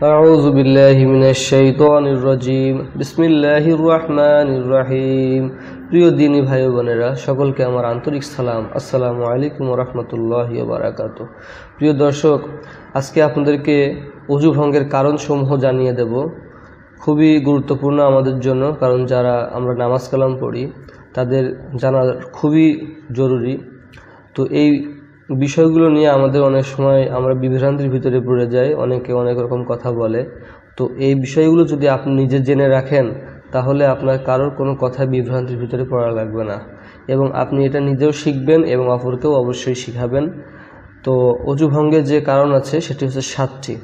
أعوذ بالله من الشيطان الرجيم بسم الله الرحمن الرحيم প্রিয় দিনী ভাই বোনেরা সকলকে আমার আন্তরিক সালাম আসসালামু আলাইকুম রহমতুল্লাহ বারাকাত প্রিয় দর্শক আজকে আপনাদেরকে অজু ভঙ্গের কারণসমূহ জানিয়ে দেব খুবই গুরুত্বপূর্ণ আমাদের জন্য কারণ যারা আমরা নামাজ কালাম পড়ি তাদের জানা খুবই জরুরি তো এই বিষয়গুলো নিয়ে আমাদের অনেক সময় আমরা বিভ্রান্তির ভিতরে পড়ে যাই, অনেকে অনেক রকম কথা বলে। তো এই বিষয়গুলো যদি আপনি নিজে জেনে রাখেন, তাহলে আপনার কারোর কোনো কথা বিভ্রান্তির ভিতরে পড়া লাগবে না। এবং আপনি এটা নিজেও শিখবেন এবং অপরকেও অবশ্যই শিখাবেন। তো অজু ভঙ্গের যে কারণ আছে, সেটি হচ্ছে সাতটি।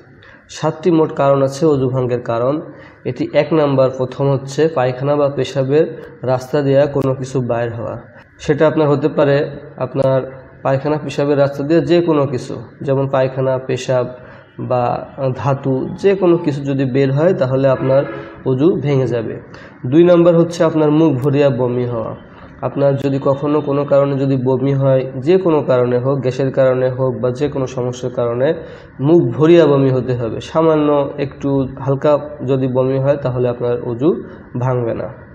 সাতটি মোট কারণ আছে অজু ভঙ্গের কারণ। এটি এক নাম্বার, প্রথম হচ্ছে পায়খানা বা পেশাবের রাস্তা দেওয়া কোনো কিছু বাইর হওয়া। সেটা আপনার হতে পারে আপনার পায়খানা পেশাবের রাস্তা দিয়ে যে কোনো কিছু, যেমন পায়খানা, পেশাব বা ধাতু, যে কোনো কিছু যদি বের হয় তাহলে আপনার অজু ভেঙে যাবে। দুই নাম্বার হচ্ছে আপনার মুখ ভরিয়া বমি হওয়া। আপনার যদি কখনো কোনো কারণে যদি বমি হয়, যে কোনো কারণে হোক, গ্যাসের কারণে হোক বা যে কোনো সমস্যার কারণে মুখ ভরিয়া বমি হতে হবে। সামান্য একটু হালকা যদি বমি হয় তাহলে আপনার অজু ভাঙবে না।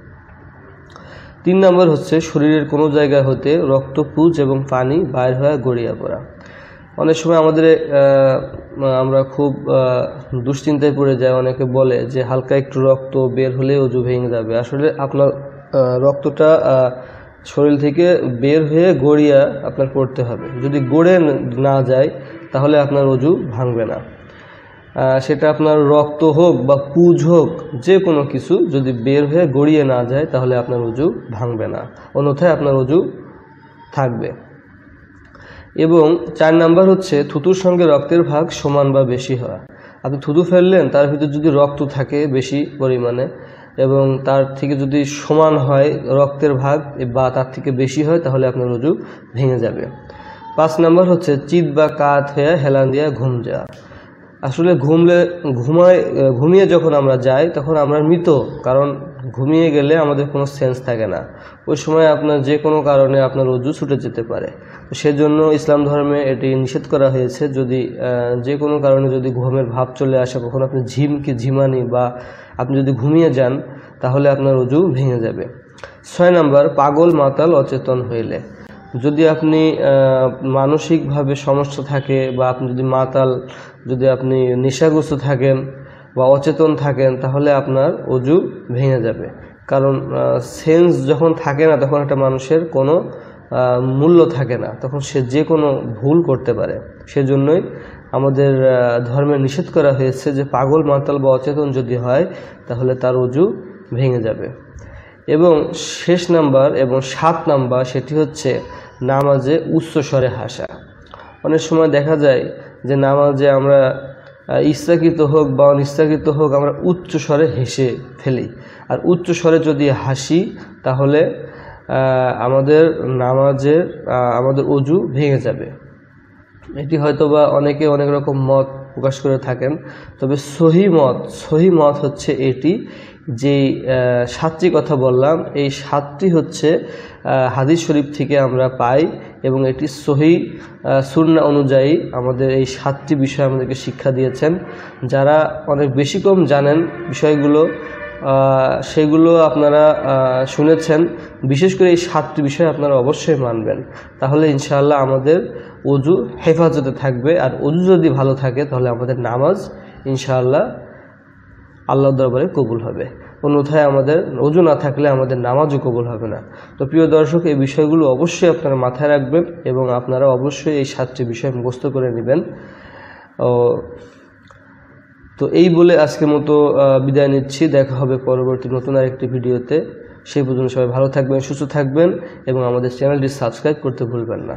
তিন নম্বর হচ্ছে শরীরের কোনো জায়গা হতে রক্ত, পুজ এবং পানি বাইর হয়ে গড়িয়ে পড়া। অনেক সময় আমাদের আমরা খুব দুশ্চিন্তায় পড়ে যাই। অনেকে বলে যে হালকা একটু রক্ত বের হলে অজু ভেঙে যাবে। আসলে আপনার রক্তটা শরীর থেকে বের হয়ে গড়িয়া আপনার পড়তে হবে। যদি গড়ে না যায়, তাহলে আপনার অজু ভাঙবে না। সেটা আপনার রক্ত হোক বা পুজ হোক, যে কোনো কিছু যদি বের হয়ে গড়িয়ে না যায়, তাহলে আপনার উজু ভাঙবে না। অন্যথায় আপনার উজু থাকবে। এবং চার নাম্বার হচ্ছে, থুতুর সঙ্গে রক্তের ভাগ সমান বা বেশি হওয়া আপনি থুতু ফেললেন, তার ভিতরে যদি রক্ত থাকে বেশি পরিমাণে, এবং তার থেকে যদি সমান হয় রক্তের ভাগ বা তার থেকে বেশি হয়, তাহলে আপনার উজু ভেঙে যাবে। পাঁচ নাম্বার হচ্ছে, চিত বা কাত হয়ে হেলান দিয়া ঘুম যাওয়া। আসলে ঘুমলে, ঘুমায় ঘুমিয়ে যখন আমরা যাই, তখন আমরা মৃত, কারণ ঘুমিয়ে গেলে আমাদের কোনো সেন্স থাকে না। ওই সময় আপনার যে কোনো কারণে আপনার রজ্জু ছুটে যেতে পারে। সেজন্য ইসলাম ধর্মে এটি নিষেধ করা হয়েছে, যদি যে কোনো কারণে যদি ঘুমের ভাব চলে আসে, কখনো আপনি ঝিমকে ঝিমানি বা আপনি যদি ঘুমিয়ে যান, তাহলে আপনার রজু ভেঙে যাবে। ছয় নাম্বার, পাগল মাতাল অচেতন হইলে। যদি আপনি মানসিকভাবে সমস্যা থাকে বা আপনি যদি মাতাল, যদি আপনি নেশাগ্রস্ত থাকেন বা অচেতন থাকেন, তাহলে আপনার অজু ভেঙে যাবে। কারণ সেন্স যখন থাকে না, তখন একটা মানুষের কোনো মূল্য থাকে না। তখন সে যে কোনো ভুল করতে পারে। সেজন্যই আমাদের ধর্মে নিষেধ করা হয়েছে যে পাগল, মাতাল বা অচেতন যদি হয়, তাহলে তার অজু ভেঙে যাবে। এবং শেষ নাম্বার এবং সাত নাম্বার সেটি হচ্ছে নামাজে উচ্চ স্বরে হাসা। অনেক সময় দেখা যায় যে নামাজে আমরা ইচ্ছাকৃত হোক বা অনিচ্ছাকৃত হোক আমরা উচ্চ স্বরে হেসে ফেলি। আর উচ্চ স্বরে যদি হাসি, তাহলে আমাদের নামাজের আমাদের অজু ভেঙে যাবে। এটি হয়তো বা অনেকে অনেক রকম মত প্রকাশ করে থাকেন। তবে সহি মত সহি মত হচ্ছে এটি যেই সাতটি কথা বললাম। এই সাতটি হচ্ছে হাদিস শরীফ থেকে আমরা পাই এবং এটি সহি সুন্না অনুযায়ী আমাদের এই সাতটি বিষয় আমাদেরকে শিক্ষা দিয়েছেন। যারা অনেক বেশি কম জানেন বিষয়গুলো সেগুলো আপনারা শুনেছেন। বিশেষ করে এই সাতটি বিষয় আপনারা অবশ্যই মানবেন। তাহলে ইনশাআল্লাহ আমাদের অজু হেফাজতে থাকবে, আর অজু যদি ভালো থাকে, তাহলে আমাদের নামাজ ইনশাআল্লাহ আল্লাহ দরবারে কবুল হবে। অন্যথায় আমাদের অজু না থাকলে আমাদের নামাজও কবুল হবে না। তো প্রিয় দর্শক, এই বিষয়গুলো অবশ্যই আপনারা মাথায় রাখবেন এবং আপনারা অবশ্যই এই সাতটি বিষয় মুখস্থ করে নেবেন। তো এই বলে আজকের মতো বিদায় নিচ্ছি। দেখা হবে পরবর্তী নতুন আরেকটি ভিডিওতে। সেই পর্যন্ত সবাই ভালো থাকবেন, সুস্থ থাকবেন এবং আমাদের চ্যানেলটি সাবস্ক্রাইব করতে ভুলবেন না।